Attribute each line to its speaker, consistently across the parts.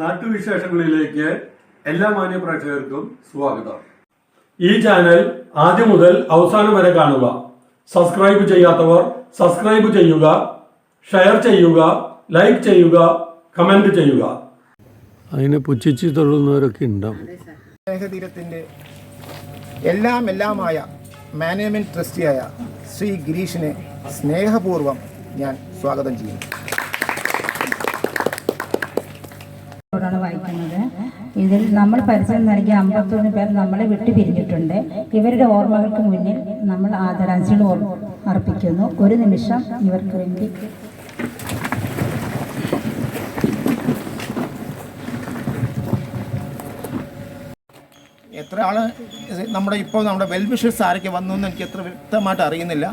Speaker 1: നാട്ടുവിശേഷങ്ങളിലേക്ക് എല്ലാ മാന്യ പ്രേക്ഷകർക്കും സ്വാഗതം. ഈ ചാനൽ ആദ്യം മുതൽ അവസാനം വരെ കാണുക. സബ്സ്ക്രൈബ് ചെയ്യാത്തവർ സബ്സ്ക്രൈബ് ചെയ്യുക ഷെയർ ചെയ്യുക ലൈക്ക് ചെയ്യുക കമന്റ് ചെയ്യുക. അതിനെ പുച്ഛിച്ച് തൊഴുന്നവരൊക്കെ ഉണ്ടാവും
Speaker 2: സ്നേഹതീരത്തിന്റെ എല്ലാം എല്ലാമായ മാനേജ്മെന്റ് ട്രസ്റ്റിയായ ശ്രീ ഗിരീഷിനെ സ്നേഹപൂർവം ഞാൻ സ്വാഗതം ചെയ്യുന്നു.
Speaker 3: ഇതിൽ നമ്മൾ പരിചയം നൽകിയ അമ്പത്തൊന്ന് പേർ നമ്മളെ വിട്ടു പിരിഞ്ഞിട്ടുണ്ട്. ഇവരുടെ ഓർമ്മകൾക്ക് മുന്നിൽ നമ്മൾ ആദരാഞ്ജലി അർപ്പിക്കുന്നു. ഒരു നിമിഷം ഇവർക്ക് വേണ്ടി.
Speaker 2: എത്ര ആൾ നമ്മുടെ ഇപ്പോൾ നമ്മുടെ വെൽവിഷസ് ആരൊക്കെ വന്നു എന്ന് എനിക്ക് എത്ര വ്യക്തമായിട്ട് അറിയുന്നില്ല.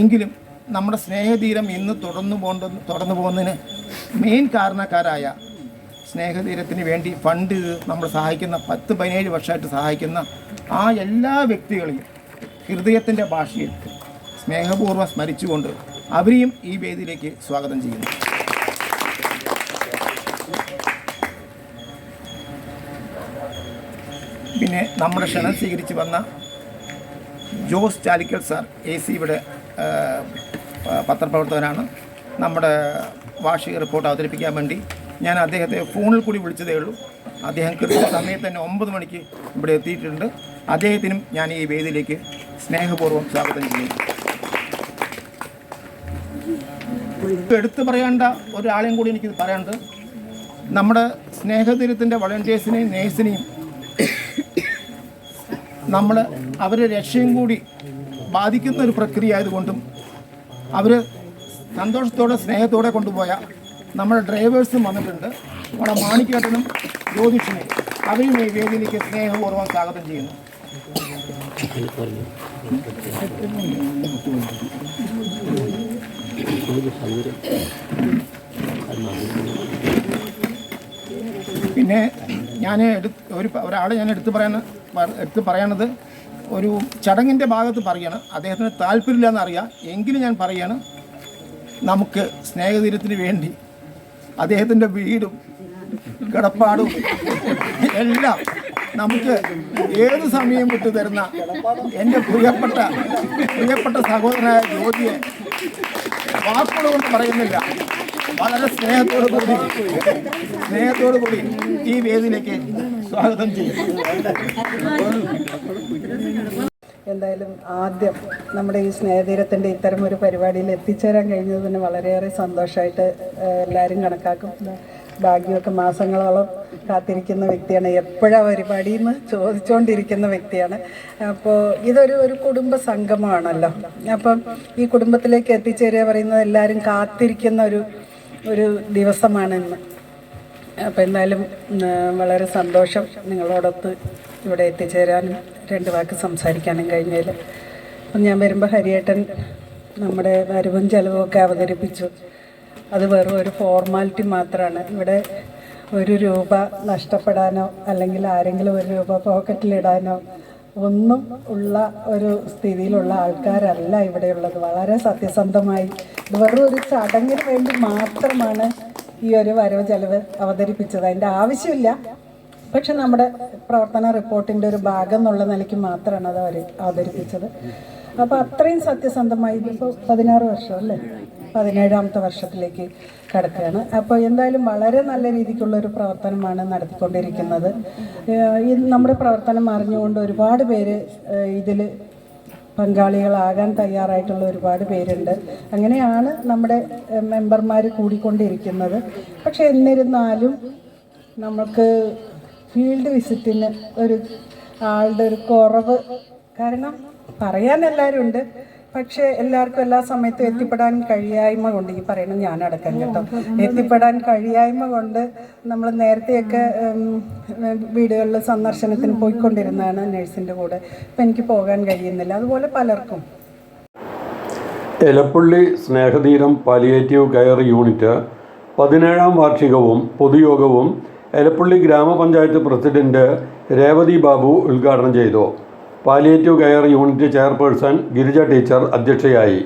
Speaker 2: എങ്കിലും നമ്മുടെ സ്നേഹതീരം ഇന്ന് തുടർന്നു പോകേണ്ട തുടർന്നു പോകുന്നതിന് മെയിൻ കാരണക്കാരായ സ്നേഹതീരത്തിന് വേണ്ടി ഫണ്ട് നമ്മൾ സഹായിക്കുന്ന പത്ത് പതിനേഴ് വർഷമായിട്ട് സഹായിക്കുന്ന ആ എല്ലാ വ്യക്തികളെയും ഹൃദയത്തിന്റെ ഭാഷയിൽ സ്നേഹപൂർവം സ്മരിച്ചുകൊണ്ട് അവരെയും ഈ വേദിയിലേക്ക് സ്വാഗതം ചെയ്യുന്നു. പിന്നെ നമ്മുടെ ക്ഷണം സ്വീകരിച്ച് വന്ന Jose Chalikkal sir A C ഇവിടെ പത്രപ്രവർത്തകനാണ്. നമ്മുടെ വാർഷിക റിപ്പോർട്ട് അവതരിപ്പിക്കാൻ വേണ്ടി ഞാൻ അദ്ദേഹത്തെ ഫോണിൽ കൂടി വിളിച്ചതേ ഉള്ളൂ. അദ്ദേഹം കൃത്യസമയത്ത് തന്നെ ഒമ്പത് മണിക്ക് ഇവിടെ എത്തിയിട്ടുണ്ട്. അദ്ദേഹത്തിനും ഞാൻ ഈ വേദിയിലേക്ക് സ്നേഹപൂർവം സ്വാഗതം ചെയ്യുന്നു. എടുത്തു പറയേണ്ട ഒരാളെയും കൂടി എനിക്കിത് പറയാനുണ്ട്. നമ്മുടെ സ്നേഹതീരത്തിന്റെ വളണ്ടിയേഴ്സിനെയും നേഴ്സിനെയും നമ്മൾ അവരെ രക്ഷയും കൂടി ബാധിക്കുന്ന ഒരു പ്രക്രിയ ആയതുകൊണ്ടും അവർ സന്തോഷത്തോടെ സ്നേഹത്തോടെ കൊണ്ടുപോയ നമ്മുടെ ഡ്രൈവേഴ്സും വന്നിട്ടുണ്ട്. നമ്മുടെ മാണിക്കേട്ടനും ജ്യോതിഷിനെ അവയും ഈ വേദിയിലേക്ക് സ്നേഹപൂർവം സ്വാഗതം ചെയ്യുന്നു. പിന്നെ ഞാൻ ഒരു ഒരാളെ ഞാൻ എടുത്തു പറയാൻ എടുത്തു പറയണത് ഒരു ചടങ്ങിന്റെ ഭാഗത്ത് പറയാണ്. അദ്ദേഹത്തിന് താല്പര്യമില്ല എന്നറിയാം എങ്കിലും ഞാൻ പറയാണ് നമുക്ക് സ്നേഹതീരത്തിന് വേണ്ടി അദ്ദേഹത്തിന്റെ വീടും കിടപ്പാടും എല്ലാം നമുക്ക് ഏത് സമയം വിട്ടു തരുന്ന എന്റെ പ്രിയപ്പെട്ട പ്രിയപ്പെട്ട സഹോദരനായ ജ്യോതിയെ വാക്കുകൾ കൊണ്ട് പറയുന്നില്ല. വളരെ സ്നേഹത്തോടു കൂടി സ്നേഹത്തോടു കൂടി ഈ വേദിയിലേക്ക് സ്വാഗതം ചെയ്യും
Speaker 4: എന്തായാലും ആദ്യം നമ്മുടെ ഈ സ്നേഹതീരത്തിന്റെ ഇത്തരം ഒരു പരിപാടിയിൽ എത്തിച്ചേരാൻ കഴിഞ്ഞതിന് വളരെയേറെ സന്തോഷമായിട്ട് എല്ലാവരും കണക്കാക്കും. ഭാഗ്യമൊക്കെ മാസങ്ങളോളം കാത്തിരിക്കുന്ന വ്യക്തിയാണ്. എപ്പോഴാണ് പരിപാടി എന്ന് ചോദിച്ചുകൊണ്ടിരിക്കുന്ന വ്യക്തിയാണ്. അപ്പോൾ ഇതൊരു ഒരു കുടുംബ സംഗമമാണല്ലോ. അപ്പം ഈ കുടുംബത്തിലേക്ക് എത്തിച്ചേരുക പറയുന്നത് എല്ലാവരും കാത്തിരിക്കുന്ന ഒരു ഒരു ദിവസമാണ് ഇന്ന്. അപ്പോൾ എന്തായാലും വളരെ സന്തോഷം നിങ്ങളോടൊത്ത് ഇവിടെ എത്തിച്ചേരാനും രണ്ട് വാക്ക് സംസാരിക്കാനും കഴിഞ്ഞതിൽ അപ്പം ഞാൻ വരുമ്പോൾ ഹരിയേട്ടൻ നമ്മുടെ വരവും ചെലവുമൊക്കെ അവതരിപ്പിച്ചു. അത് വെറും ഒരു ഫോർമാലിറ്റി മാത്രമാണ് ഇവിടെ ഒരു രൂപ നഷ്ടപ്പെടാനോ അല്ലെങ്കിൽ ആരെങ്കിലും ഒരു രൂപ പോക്കറ്റിലിടാനോ ഒന്നും ഉള്ള ഒരു സ്ഥിതിയിലുള്ള ആൾക്കാരല്ല ഇവിടെയുള്ളത്. വളരെ സത്യസന്ധമായി. വെറും ഒരു ചടങ്ങിന് വേണ്ടി മാത്രമാണ് ഈ ഒരു വരവ് ചെലവ് അവതരിപ്പിച്ചത്. അതിന്റെ ആവശ്യമില്ല. പക്ഷെ നമ്മുടെ പ്രവർത്തന റിപ്പോർട്ടിന്റെ ഒരു ഭാഗം എന്നുള്ള നിലയ്ക്ക് മാത്രമാണ് അത് അവർ അവതരിപ്പിച്ചത്. അപ്പോൾ അത്രയും സത്യസന്ധമായി ഇതിപ്പോൾ പതിനാറ് വർഷം അല്ലേ? പതിനേഴാമത്തെ വർഷത്തിലേക്ക് കിടക്കുകയാണ്. അപ്പോൾ എന്തായാലും വളരെ നല്ല രീതിക്കുള്ള ഒരു പ്രവർത്തനമാണ് നടത്തിക്കൊണ്ടിരിക്കുന്നത്. ഈ നമ്മുടെ പ്രവർത്തനം അറിഞ്ഞുകൊണ്ട് ഒരുപാട് പേര് ഇതിൽ പങ്കാളികളാകാൻ തയ്യാറായിട്ടുള്ള ഒരുപാട് പേരുണ്ട്. അങ്ങനെയാണ് നമ്മുടെ മെമ്പർമാർ കൂടിക്കൊണ്ടിരിക്കുന്നത്. പക്ഷെ എന്നിരുന്നാലും നമുക്ക് ഫീൽഡ് വിസിറ്റിന് ഒരു ആളുടെ ഒരു കുറവ്. കാരണം പറയാൻ എല്ലാവരും ഉണ്ട് പക്ഷേ എല്ലാവർക്കും എല്ലാ സമയത്തും എത്തിപ്പെടാൻ കഴിയായ്മ കൊണ്ട് ഈ പറയണം ഞാനടക്കം കേട്ടോ. എത്തിപ്പെടാൻ കഴിയായ്മ കൊണ്ട് നമ്മൾ നേരത്തെയൊക്കെ വീടുകളിൽ സന്ദർശനത്തിന് പോയിക്കൊണ്ടിരുന്നതാണ് നഴ്സിന്റെ കൂടെ. ഇപ്പം എനിക്ക് പോകാൻ കഴിയുന്നില്ല. അതുപോലെ പലർക്കും.
Speaker 1: Elappally Snehatheeram palliative care unit പതിനേഴാം വാർഷികവും പൊതുയോഗവും എലപ്പള്ളി ഗ്രാമപഞ്ചായത്ത് പ്രസിഡന്റ് രേവതി ബാബു ഉദ്ഘാടനം ചെയ്തു. Palliative care unit chairperson Girija teacher അധ്യക്ഷയായി.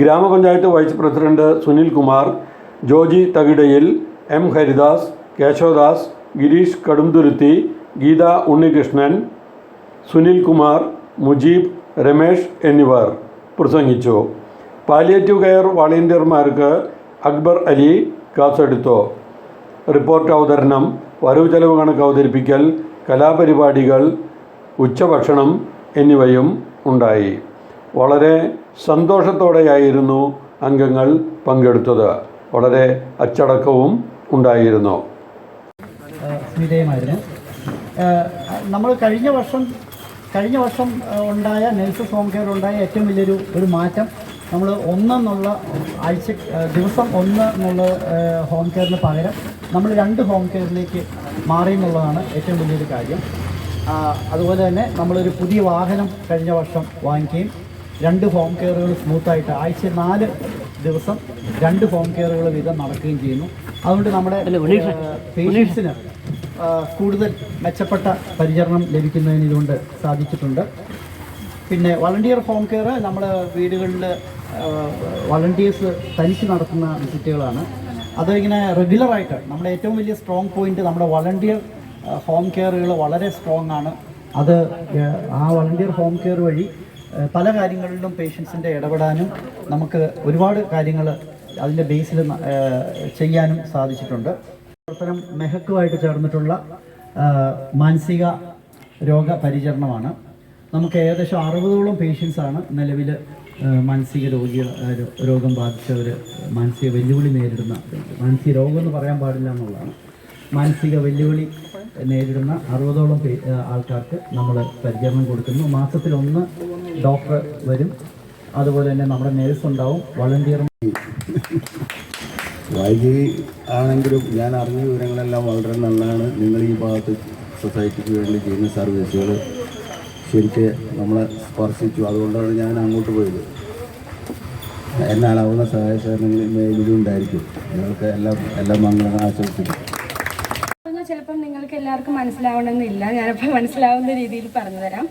Speaker 1: ഗ്രാമപഞ്ചായത്ത് vice president Sunil Kumar Joji Thakidiyil M Haridas Keshavadas Girish Kadumthuruthy Geetha Unnikrishnan Sunil Kumar Mujeeb Ramesh എന്നിവർ പ്രസംഗിച്ചു. പാലിയേറ്റീവ് കെയർ വളണ്ടിയർമാർക്ക് അക്ബർ അലി ക്ലാസ് എടുത്തു. റിപ്പോർട്ട് അവതരണം വരവ് ചെലവ് കണക്ക് അവതരിപ്പിക്കൽ കലാപരിപാടികൾ ഉച്ചഭക്ഷണം എന്നിവയും ഉണ്ടായി. വളരെ സന്തോഷത്തോടെയായിരുന്നു അംഗങ്ങൾ പങ്കെടുത്തത്. വളരെ അച്ചടക്കവും ഉണ്ടായിരുന്നു.
Speaker 5: നമ്മൾ കഴിഞ്ഞ വർഷം കഴിഞ്ഞ വർഷം ഉണ്ടായ നഴ്സസ് ഹോം കെയർ ഉണ്ടായ ഏറ്റവും വലിയൊരു ഒരു മാറ്റം നമ്മൾ ഒന്നെന്നുള്ള ആഴ്ച ദിവസം ഒന്ന് എന്നുള്ള ഹോം കെയറിന് പകരം നമ്മൾ രണ്ട് ഹോം കെയറിലേക്ക് മാറി എന്നുള്ളതാണ് ഏറ്റവും വലിയൊരു കാര്യം. അതുപോലെ തന്നെ നമ്മളൊരു പുതിയ വാഹനം കഴിഞ്ഞ വർഷം വാങ്ങിക്കുകയും രണ്ട് ഹോം കെയറുകൾ സ്മൂത്തായിട്ട് ആഴ്ച നാല് ദിവസം രണ്ട് ഹോം കെയറുകൾ വീതം നടക്കുകയും ചെയ്യുന്നു. അതുകൊണ്ട് നമ്മുടെ പേഷ്യൻസിന് കൂടുതൽ മെച്ചപ്പെട്ട പരിചരണം ലഭിക്കുന്നതിന് ഇതുകൊണ്ട് സാധിച്ചിട്ടുണ്ട്. പിന്നെ വളണ്ടിയർ ഹോം കെയർ നമ്മൾ വീടുകളിൽ വളണ്ടിയേഴ്സ് തനിച്ച് നടത്തുന്ന വിസിറ്റുകളാണ് അതിങ്ങനെ റെഗുലറായിട്ട് നമ്മുടെ ഏറ്റവും വലിയ സ്ട്രോങ് പോയിന്റ് നമ്മുടെ വളണ്ടിയർ ഹോം കെയറുകൾ വളരെ സ്ട്രോങ് ആണ്. അത് ആ വളണ്ടിയർ ഹോം കെയർ വഴി പല കാര്യങ്ങളിലും പേഷ്യൻസിന്റെ ഇടപെടാനും നമുക്ക് ഒരുപാട് കാര്യങ്ങൾ അതിന്റെ ബേസിൽ ചെയ്യാനും സാധിച്ചിട്ടുണ്ട്. പ്രവർത്തനം മെഹക്കുമായിട്ട് ചേർന്നിട്ടുള്ള മാനസിക രോഗ പരിചരണമാണ് നമുക്ക് ഏകദേശം അറുപതോളം പേഷ്യൻസാണ് നിലവിൽ മാനസിക രോഗികൾ രോഗം ബാധിച്ചവർ മാനസിക വെല്ലുവിളി നേരിടുന്ന മാനസിക രോഗം എന്ന് പറയാൻ പാടില്ല എന്നുള്ളതാണ്. മാനസിക വെല്ലുവിളി നേരിടുന്ന അറുപതോളം ആൾക്കാർക്ക് നമ്മൾ പരിചരണം കൊടുക്കുന്നു. മാസത്തിൽ ഒന്ന് ഡോക്ടർ വരും. അതുപോലെ തന്നെ നമ്മുടെ നേഴ്സ് ഉണ്ടാവും വളണ്ടിയർ
Speaker 6: വൈകി ആണെങ്കിലും ഞാൻ അറിഞ്ഞ വിവരങ്ങളെല്ലാം വളരെ നല്ലതാണ് നിങ്ങൾ ഈ ഭാഗത്ത് സൊസൈറ്റിക്ക് വേണ്ടി ചെയ്യുന്ന സർവീസുകൾ ശരിക്കും നമ്മളെ സ്പർശിച്ചു അതുകൊണ്ടാണ് ഞാൻ അങ്ങോട്ട് പോയത്. എന്നാളാവുന്ന സഹായ സഹകരണങ്ങൾ മേലിലും ഉണ്ടായിരിക്കും. നിങ്ങൾക്ക് എല്ലാം എല്ലാം മംഗളം ആശംസിക്കും
Speaker 7: ചിലപ്പം നിങ്ങൾക്ക് എല്ലാവർക്കും മനസ്സിലാവണമെന്നില്ല. ഞാനപ്പോൾ മനസ്സിലാവുന്ന രീതിയിൽ പറഞ്ഞു തരാം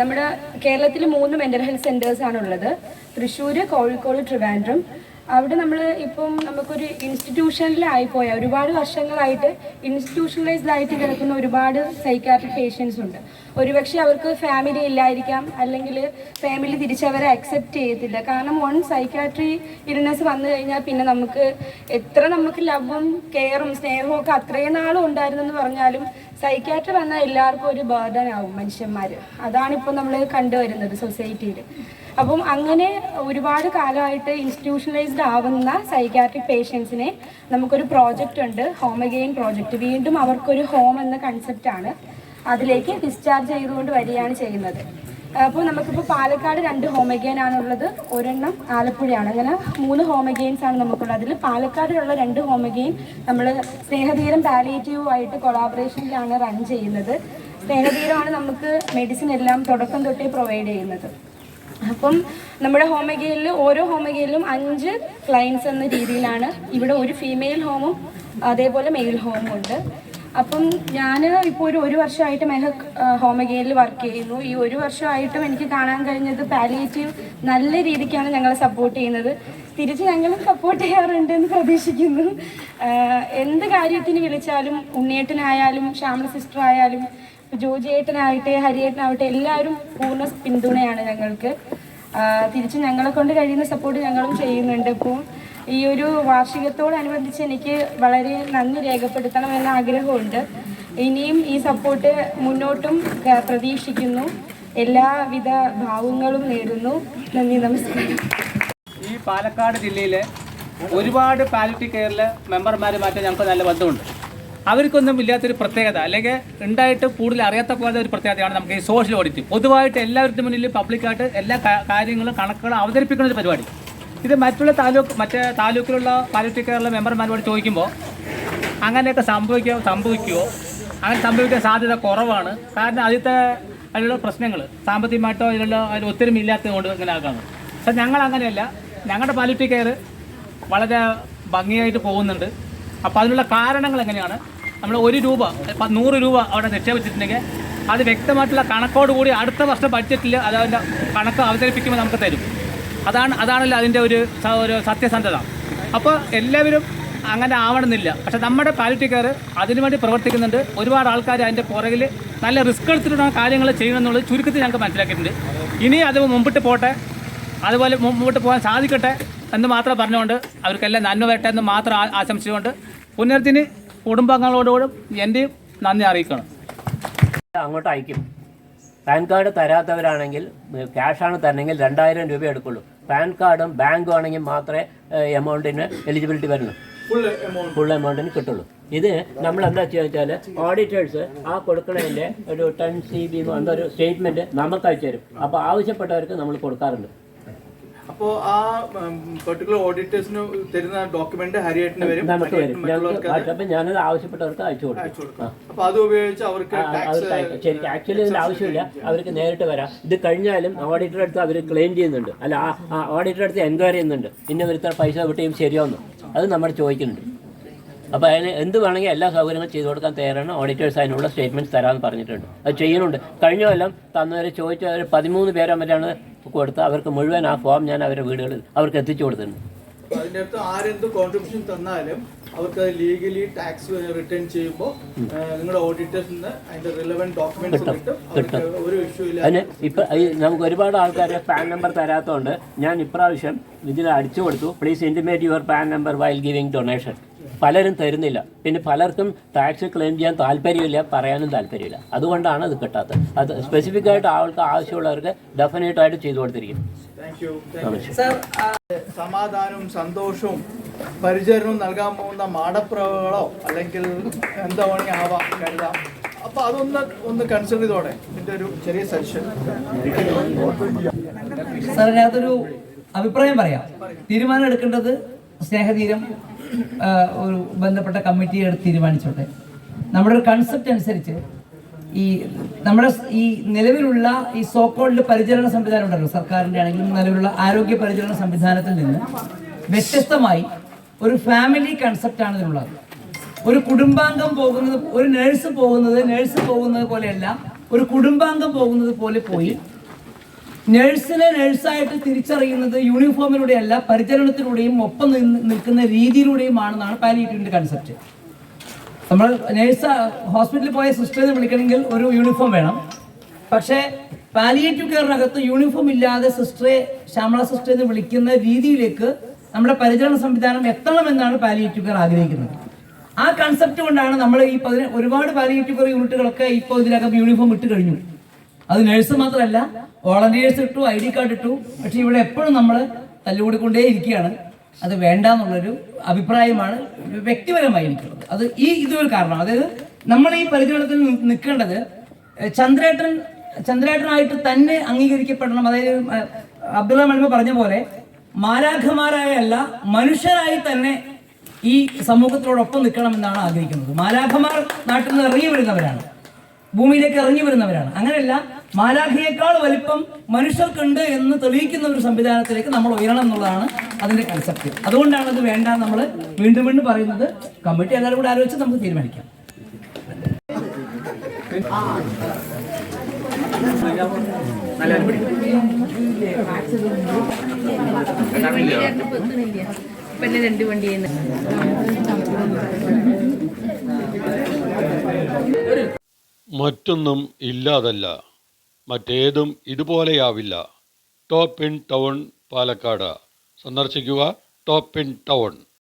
Speaker 7: നമ്മുടെ കേരളത്തിൽ മൂന്ന് മെന്റൽ ഹെൽത്ത് സെന്റേഴ്സ് ആണുള്ളത്. തൃശ്ശൂർ കോഴിക്കോട് ട്രിവാൻഡ്രം. അവിടെ നമ്മൾ ഇപ്പം നമുക്കൊരു ഇൻസ്റ്റിറ്റ്യൂഷനിലായി പോയ ഒരുപാട് വർഷങ്ങളായിട്ട് ഇൻസ്റ്റിറ്റ്യൂഷണലൈസ്ഡ് ആയിട്ട് കിടക്കുന്ന ഒരുപാട് സൈക്കാട്രിക് പേഷ്യൻസ് ഉണ്ട്. ഒരുപക്ഷെ അവർക്ക് ഫാമിലി ഇല്ലായിരിക്കാം അല്ലെങ്കിൽ ഫാമിലി തിരിച്ചവരെ അക്സെപ്റ്റ് ചെയ്യത്തില്ല. കാരണം വൺ സൈക്കാട്രി ഇൽനെസ് വന്നു കഴിഞ്ഞാൽ പിന്നെ നമുക്ക് എത്ര നമുക്ക് ലവും കെയറും സ്നേഹവും ഒക്കെ അത്രയും നാളും ഉണ്ടായിരുന്നെന്ന് പറഞ്ഞാലും സൈക്കാട്രി വന്നാൽ എല്ലാവർക്കും ഒരു ബേർഡൻ മനുഷ്യന്മാർ. അതാണിപ്പോൾ നമ്മൾ കണ്ടുവരുന്നത് സൊസൈറ്റിയിൽ. അപ്പം അങ്ങനെ ഒരുപാട് കാലമായിട്ട് ഇൻസ്റ്റിറ്റ്യൂഷണലൈസ്ഡ് ആവുന്ന സൈക്യാട്രിക് പേഷ്യൻസിനെ നമുക്കൊരു പ്രോജക്റ്റ് ഉണ്ട്. ഹോം അഗെയിൻ പ്രോജക്റ്റ് വീണ്ടും അവർക്കൊരു ഹോം എന്ന കൺസെപ്റ്റാണ് അതിലേക്ക് ഡിസ്ചാർജ് ചെയ്തുകൊണ്ട് വരികയാണ് ചെയ്യുന്നത്. അപ്പോൾ നമുക്കിപ്പോൾ പാലക്കാട് രണ്ട് ഹോമഗെയിൻ ആണുള്ളത്. ഒരെണ്ണം ആലപ്പുഴയാണ്. അങ്ങനെ മൂന്ന് ഹോമഗെയിൻസ് ആണ് നമുക്കുള്ളത്. അതിൽ പാലക്കാടിലുള്ള രണ്ട് ഹോമഗെയിൻ നമ്മൾ സ്നേഹതീരം പാലിയേറ്റീവുമായിട്ട് കൊളാബറേഷനിലാണ് റൺ ചെയ്യുന്നത്. സ്നേഹതീരമാണ് നമുക്ക് മെഡിസിൻ എല്ലാം തുടക്കം തൊട്ടേ പ്രൊവൈഡ് ചെയ്യുന്നത്. അപ്പം നമ്മുടെ ഹോമഗയിലിൽ ഓരോ ഹോമഗയിലും അഞ്ച് ക്ലയൻസ് എന്ന രീതിയിലാണ് ഇവിടെ ഒരു ഫീമെയിൽ ഹോമും അതേപോലെ മെയിൽ ഹോമും ഉണ്ട്. അപ്പം ഞാൻ ഇപ്പോൾ ഒരു ഒരു വർഷമായിട്ട് മെഹക് ഹോമഗെയിനിൽ വർക്ക് ചെയ്യുന്നു. ഈ ഒരു വർഷമായിട്ടും എനിക്ക് കാണാൻ കഴിഞ്ഞത് പാലിയേറ്റീവ് നല്ല രീതിക്കാണ് ഞങ്ങളെ സപ്പോർട്ട് ചെയ്യുന്നത്. തിരിച്ച് ഞങ്ങളും സപ്പോർട്ട് ചെയ്യാറുണ്ട് എന്ന് പ്രതീക്ഷിക്കുന്നു എന്ത് കാര്യത്തിന് വിളിച്ചാലും ഉണ്ണിയേട്ടനായാലും ശ്യാമള സിസ്റ്റർ ആയാലും ജോജിയേട്ടനാവട്ടെ ഹരിയേട്ടനാവട്ടെ എല്ലാവരും പൂർണ പിന്തുണയാണ് ഞങ്ങൾക്ക്. തിരിച്ച് ഞങ്ങളെ കൊണ്ട് കഴിയുന്ന സപ്പോർട്ട് ഞങ്ങളും ചെയ്യുന്നുണ്ട്. അപ്പോൾ ഈ ഒരു വാർഷികത്തോടനുബന്ധിച്ച് എനിക്ക് വളരെ നന്ദി രേഖപ്പെടുത്തണം എന്ന ആഗ്രഹമുണ്ട്. ഇനിയും ഈ സപ്പോർട്ട് മുന്നോട്ടും പ്രതീക്ഷിക്കുന്നു. എല്ലാവിധ ഭാവങ്ങളും നേരുന്നു നന്ദി നമസ്കാരം.
Speaker 8: ഈ പാലക്കാട് ജില്ലയിലെ ഒരുപാട് പാലിറ്റി കെയറിൽ മെമ്പർമാരുമായിട്ട് ഞങ്ങൾക്ക് നല്ല ബന്ധമുണ്ട്. അവർക്കൊന്നും ഇല്ലാത്തൊരു പ്രത്യേകത അല്ലെങ്കിൽ ഉണ്ടായിട്ട് കൂടുതൽ അറിയാത്ത പോലെ ഒരു പ്രത്യേകതയാണ് നമുക്ക് ഈ സോഷ്യൽ ഓഡിറ്റ്. പൊതുവായിട്ട് എല്ലാവരുടെ മുന്നിൽ പബ്ലിക്കായിട്ട് എല്ലാ കാര്യങ്ങളും കണക്കുകളും അവതരിപ്പിക്കുന്ന ഒരു പരിപാടി. ഇത് മറ്റുള്ള താലൂക്ക് മറ്റേ താലൂക്കിലുള്ള പാലിറ്റി കെയറിലെ മെമ്പർമാരോട് ചോദിക്കുമ്പോൾ അങ്ങനെയൊക്കെ സംഭവിക്കുക സംഭവിക്കുമോ അങ്ങനെ സംഭവിക്കാൻ സാധ്യത കുറവാണ്. കാരണം ആദ്യത്തെ അതിലുള്ള പ്രശ്നങ്ങൾ സാമ്പത്തികമായിട്ടോ ഇതിലുള്ള അതിൽ ഒത്തിരി ഇല്ലാത്തത് കൊണ്ട് ഇങ്ങനെ ആക്കാണ് പക്ഷെ ഞങ്ങൾ അങ്ങനെയല്ല. ഞങ്ങളുടെ പാലിറ്റി കെയർ വളരെ ഭംഗിയായിട്ട് പോകുന്നുണ്ട്. അപ്പോൾ അതിനുള്ള കാരണങ്ങൾ എങ്ങനെയാണ്? നമ്മൾ ഒരു രൂപ നൂറ് രൂപ അവിടെ നിക്ഷേപിച്ചിട്ടുണ്ടെങ്കിൽ അത് വ്യക്തമായിട്ടുള്ള കണക്കോടുകൂടി അടുത്ത വർഷം ബഡ്ജറ്റിൽ അത് അതിന്റെ കണക്ക് അവതരിപ്പിക്കുമ്പോൾ നമുക്ക് തരും. അതാണ് അതാണല്ലോ അതിന്റെ ഒരു ഒരു സത്യസന്ധത. അപ്പോൾ എല്ലാവരും അങ്ങനെ ആവണമെന്നില്ല. പക്ഷെ നമ്മുടെ പാലിറ്റിക്കാർ അതിനുവേണ്ടി പ്രവർത്തിക്കുന്നുണ്ട്. ഒരുപാട് ആൾക്കാർ അതിന്റെ പുറകിൽ നല്ല റിസ്ക് എടുത്തിട്ടുള്ള കാര്യങ്ങൾ ചെയ്യണമെന്നുള്ളത് ചുരുക്കത്തിൽ ഞങ്ങൾക്ക് മനസ്സിലാക്കിയിട്ടുണ്ട്. ഇനി അത് മുമ്പിട്ട് പോട്ടെ. അതുപോലെ മുമ്പോട്ട് പോകാൻ സാധിക്കട്ടെ എന്ന് മാത്രം പറഞ്ഞുകൊണ്ട് അവർക്കെല്ലാം നന്മ വരട്ടെ എന്ന് മാത്രം ആശംസിച്ചുകൊണ്ട് പുനർത്തിന് കുടുംബാംഗങ്ങളോടുകൂടും എന്റെയും നന്ദി അറിയിക്കണം.
Speaker 9: അങ്ങോട്ട് അയക്കും. പാൻ കാർഡ് തരാത്തവരാണെങ്കിൽ ക്യാഷാണ് തരണമെങ്കിൽ രണ്ടായിരം രൂപ എടുക്കുള്ളൂ. പാൻ കാർഡും ബാങ്കും ആണെങ്കിൽ മാത്രമേ എമൗണ്ടിന് എലിജിബിലിറ്റി വരുള്ളൂ. ഫുൾ എമൗണ്ടിന് കിട്ടുള്ളൂ. ഇത് നമ്മൾ എന്താ വെച്ചാൽ ഓഡിറ്റേഴ്സ് ആ കൊടുക്കണതിന്റെ ഒരു ടെൻ സി ബി എന്തോ ഒരു സ്റ്റേറ്റ്മെന്റ് നമുക്ക് അയച്ചു തരും. അപ്പോൾ ആവശ്യപ്പെട്ടവർക്ക് നമ്മൾ കൊടുക്കാറുണ്ട്.
Speaker 10: അപ്പോ ആ പെർട്ടിക്കുലർ ഓഡിറ്റേഴ്സിന് തരുന്ന ഡോക്യുമെന്റ് ഹരിയേട്ടിന് വരും.
Speaker 9: ഞാനത് ആവശ്യപ്പെട്ടവർക്ക് അയച്ചു കൊടുക്കും.
Speaker 10: അപ്പൊ അത് ഉപയോഗിച്ച് അവർക്ക്.
Speaker 9: ശരിക്കും ആക്ച്വലി ഇതിന്റെ ആവശ്യമില്ല. അവർക്ക് നേരിട്ട് വരാം. ഇത് കഴിഞ്ഞാലും ഓഡിറ്റർ അടുത്ത് അവർ ക്ലെയിം ചെയ്യുന്നുണ്ട്. അല്ല ആ ഓഡിറ്റർ അടുത്ത് എൻക്വയറി ചെയ്യുന്നുണ്ട്. ഇന്ന ഒരുത്തർ പൈസ വിട്ടുകയും ശരിയാവുന്നു അത് നമ്മൾ ചോദിക്കുന്നുണ്ട്. അപ്പോൾ അതിന് എന്ത് വേണമെങ്കിൽ എല്ലാ സൗകര്യങ്ങളും ചെയ്തു കൊടുക്കാൻ തയ്യാറാണ്. ഓഡിറ്റേഴ്സ് അതിനുള്ള സ്റ്റേറ്റ്മെന്റ്സ് തരാമെന്ന് പറഞ്ഞിട്ടുണ്ട്. അത് ചെയ്യുന്നുണ്ട്. കഴിഞ്ഞ കൊല്ലം തന്നവർ ചോദിച്ച ഒരു പതിമൂന്ന് പേരെ മറ്റാണ് കൊടുത്ത്. അവർക്ക് മുഴുവൻ ആ ഫോം ഞാൻ അവരുടെ വീടുകളിൽ അവർക്ക് എത്തിച്ചു കൊടുത്തിട്ടുണ്ട്.
Speaker 10: അതിന്റെ അടുത്ത് ആരെന്ത് കോൺട്രിബ്യൂഷൻ തന്നാലും അവർക്ക് ലീഗലി ടാക്സ് റിട്ടേൺ ചെയ്യുമ്പോൾ നിങ്ങളുടെ ഓഡിറ്റേഴ്സിന് അതിന്റെ റിലവന്റ് ഡോക്യുമെന്റ്സ് കിട്ടും. ഒരു ഇഷ്യൂ ഇല്ല.
Speaker 9: അതിന് ഇപ്പം നമുക്ക് ഒരുപാട് ആൾക്കാർ പാൻ നമ്പർ തരാത്തതുകൊണ്ട് ഞാൻ ഇപ്രാവശ്യം ഇതിൽ അടിച്ചു കൊടുത്തു. Please intimate your PAN number while giving donation പലരും തരുന്നില്ല. പിന്നെ പലർക്കും ടാക്സ് ക്ലെയിം ചെയ്യാൻ താല്പര്യമില്ല പറയാനും താല്പര്യമില്ല. അതുകൊണ്ടാണ് അത് കിട്ടാത്തത്. അത് സ്പെസിഫിക് ആയിട്ട് ആൾക്ക് ആവശ്യമുള്ളവർക്ക് ഡെഫിനറ്റ് ആയിട്ട് ചെയ്തു കൊടുത്തിരിക്കും
Speaker 10: സമാധാനവും സന്തോഷവും പരിചരണവും നൽകാൻ പോകുന്ന മാടപ്രവകളോ അല്ലെങ്കിൽ എന്താ വേണമെങ്കിൽ ആവാം കരുതാം. അപ്പൊ അതൊന്ന് ഒന്ന് കൺസിഡർ ചെയ്തോടെ. എന്റെ ഒരു ചെറിയ സജഷൻ
Speaker 11: സാർ അതിനകത്തൊരു അഭിപ്രായം പറയാം. തീരുമാനം എടുക്കേണ്ടത് സ്നേഹതീരം ഒരു ബന്ധപ്പെട്ട കമ്മിറ്റി എടുത്ത് തീരുമാനിച്ചോട്ടെ. നമ്മുടെ ഒരു കൺസെപ്റ്റ് അനുസരിച്ച് ഈ നമ്മുടെ ഈ നിലവിലുള്ള ഈ സോക്കോൾഡ് പരിചരണ സംവിധാനം ഉണ്ടല്ലോ സർക്കാരിന്റെ ആണെങ്കിലും നിലവിലുള്ള ആരോഗ്യ പരിചരണ സംവിധാനത്തിൽ നിന്ന് വ്യത്യസ്തമായി ഒരു ഫാമിലി കൺസെപ്റ്റാണ് ഇതിനുള്ളത്. ഒരു കുടുംബാംഗം പോകുന്നത് ഒരു നേഴ്സ് പോകുന്നത് നേഴ്സ് പോകുന്നത് പോലെയല്ല ഒരു കുടുംബാംഗം പോകുന്നത് പോലെ പോയി നഴ്സിനെ നഴ്സായിട്ട് തിരിച്ചറിയുന്നത് യൂണിഫോമിലൂടെയല്ല പരിചരണത്തിലൂടെയും ഒപ്പം നിൽക്കുന്ന രീതിയിലൂടെയുമാണെന്നാണ് പാലിയേറ്റീവിന്റെ കൺസെപ്റ്റ് നമ്മൾ നഴ്സ് ഹോസ്പിറ്റലിൽ പോയ സിസ്റ്ററിനെ വിളിക്കണമെങ്കിൽ ഒരു യൂണിഫോം വേണം. പക്ഷേ പാലിയേറ്റീവ് കെയറിനകത്ത് യൂണിഫോം ഇല്ലാതെ സിസ്റ്ററെ ശ്യാമള സിസ്റ്റർ എന്ന് വിളിക്കുന്ന രീതിയിലേക്ക് നമ്മുടെ പരിചരണ സംവിധാനം എത്തണമെന്നാണ് പാലിയേറ്റീവ് കെയർ ആഗ്രഹിക്കുന്നത്. ആ കൺസെപ്റ്റ് കൊണ്ടാണ് നമ്മൾ ഈ പതിന ഒരുപാട് പാലിയേറ്റീവ് കെയർ യൂണിറ്റുകളൊക്കെ ഇപ്പോൾ ഇതിനകം യൂണിഫോം ഇട്ട് കഴിഞ്ഞു. അത് നഴ്സ് മാത്രമല്ല വോളണ്ടിയേഴ്സ് ഇട്ടു ഐ ഡി കാർഡ് ഇട്ടു. പക്ഷെ ഇവിടെ എപ്പോഴും നമ്മൾ തല്ലുകൂടിക്കൊണ്ടേ ഇരിക്കുകയാണ്. അത് വേണ്ട എന്നുള്ളൊരു അഭിപ്രായമാണ് വ്യക്തിപരമായി എനിക്കുള്ളത് അത് ഈ ഇതൊരു കാരണം. അതായത് നമ്മൾ ഈ പരിചരണത്തിൽ നിൽക്കേണ്ടത് ചന്ദ്രേട്ടൻ ചന്ദ്രേട്ടനായിട്ട് തന്നെ അംഗീകരിക്കപ്പെടണം. അതായത് അബ്ദുള്ള മണിമ പറഞ്ഞ പോലെ മാലാഖമാരായല്ല മനുഷ്യരായി തന്നെ ഈ സമൂഹത്തിനോടൊപ്പം നിൽക്കണമെന്നാണ് ആഗ്രഹിക്കുന്നത്. മാലാഖമാർ നാട്ടിൽ നിന്ന് ഇറങ്ങി വരുന്നവരാണ്. ഭൂമിയിലേക്ക് ഇറങ്ങി വരുന്നവരാണ്. അങ്ങനെയല്ല മാലാഖയേക്കാൾ വലിപ്പം മനുഷ്യർക്കുണ്ട് എന്ന് തെളിയിക്കുന്ന ഒരു സംവിധാനത്തിലേക്ക് നമ്മൾ ഉയരണം എന്നുള്ളതാണ് അതിന്റെ കൺസെപ്റ്റ് അതുകൊണ്ടാണ് അത് വേണ്ട നമ്മൾ വീണ്ടും വീണ്ടും പറയുന്നത്. കമ്മിറ്റി എല്ലാവരും കൂടെ ആലോചിച്ച് നമുക്ക് തീരുമാനിക്കാം.
Speaker 1: മറ്റൊന്നും ഇല്ലാതല്ല. മറ്റേതും ഇതുപോലെയാവില്ല. Top in town Palakkad. സന്ദർശിക്കുക ടോപ്പ് ഇൻ ടൗൺ.